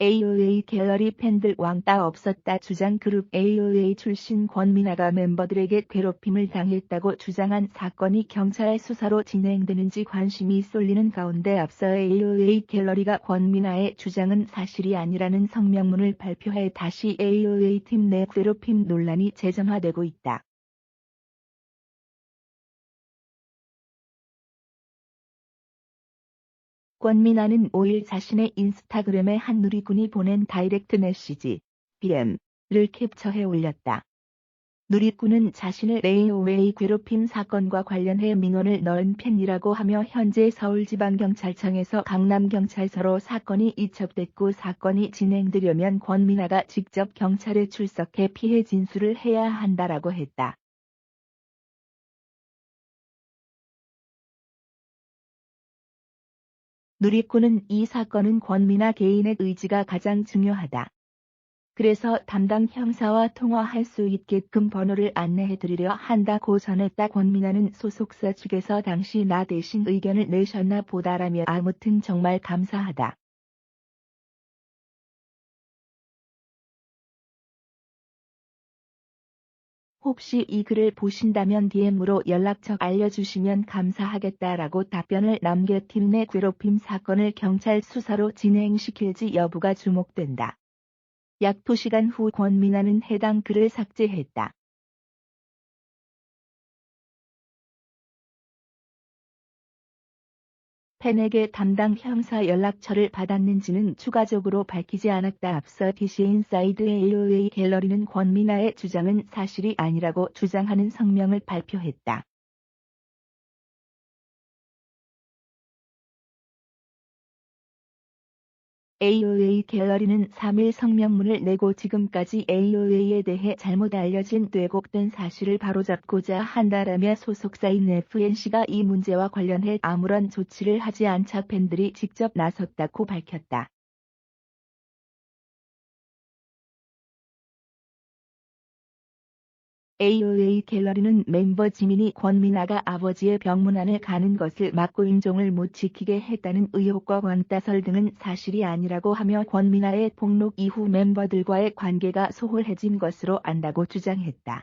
AOA 갤러리 팬들 왕따 없었다 주장 그룹 AOA 출신 권민아가 멤버들에게 괴롭힘을 당했다고 주장한 사건이 경찰 수사로 진행되는지 관심이 쏠리는 가운데 앞서 AOA 갤러리가 권민아의 주장은 사실이 아니라는 성명문을 발표해 다시 AOA 팀 내 괴롭힘 논란이 재점화되고 있다. 권민아는 5일 자신의 인스타그램에 한 누리꾼이 보낸 다이렉트 메시지 BM를 캡처해 올렸다. 누리꾼은 자신을 AOA 괴롭힘 사건과 관련해 민원을 넣은 팬이라고 하며 현재 서울지방경찰청에서 강남경찰서로 사건이 이첩됐고 사건이 진행되려면 권민아가 직접 경찰에 출석해 피해 진술을 해야 한다라고 했다. 누리꾼은 이 사건은 권미나 개인의 의지가 가장 중요하다. 그래서 담당 형사와 통화할 수 있게끔 번호를 안내해 드리려 한다고 전했다. 권미나는 소속사 측에서 당시 나 대신 의견을 내셨나 보다라며 아무튼 정말 감사하다. 혹시 이 글을 보신다면 DM으로 연락처 알려주시면 감사하겠다라고 답변을 남겨 팀 내 괴롭힘 사건을 경찰 수사로 진행시킬지 여부가 주목된다. 약 2시간 후 권민아는 해당 글을 삭제했다. 팬에게 담당 형사 연락처를 받았는지는 추가적으로 밝히지 않았다. 앞서 DC 인사이드의 AOA 갤러리는 권미나의 주장은 사실이 아니라고 주장하는 성명을 발표했다. AOA 갤러리는 3일 성명문을 내고 지금까지 AOA에 대해 잘못 알려진 왜곡된 사실을 바로잡고자 한다라며 소속사인 FNC가 이 문제와 관련해 아무런 조치를 하지 않자 팬들이 직접 나섰다고 밝혔다. AOA 갤러리는 멤버 지민이 권민아가 아버지의 병문안을 가는 것을 막고 인종을 못 지키게 했다는 의혹과 왕따설 등은 사실이 아니라고 하며 권민아의 폭록 이후 멤버들과의 관계가 소홀해진 것으로 안다고 주장했다.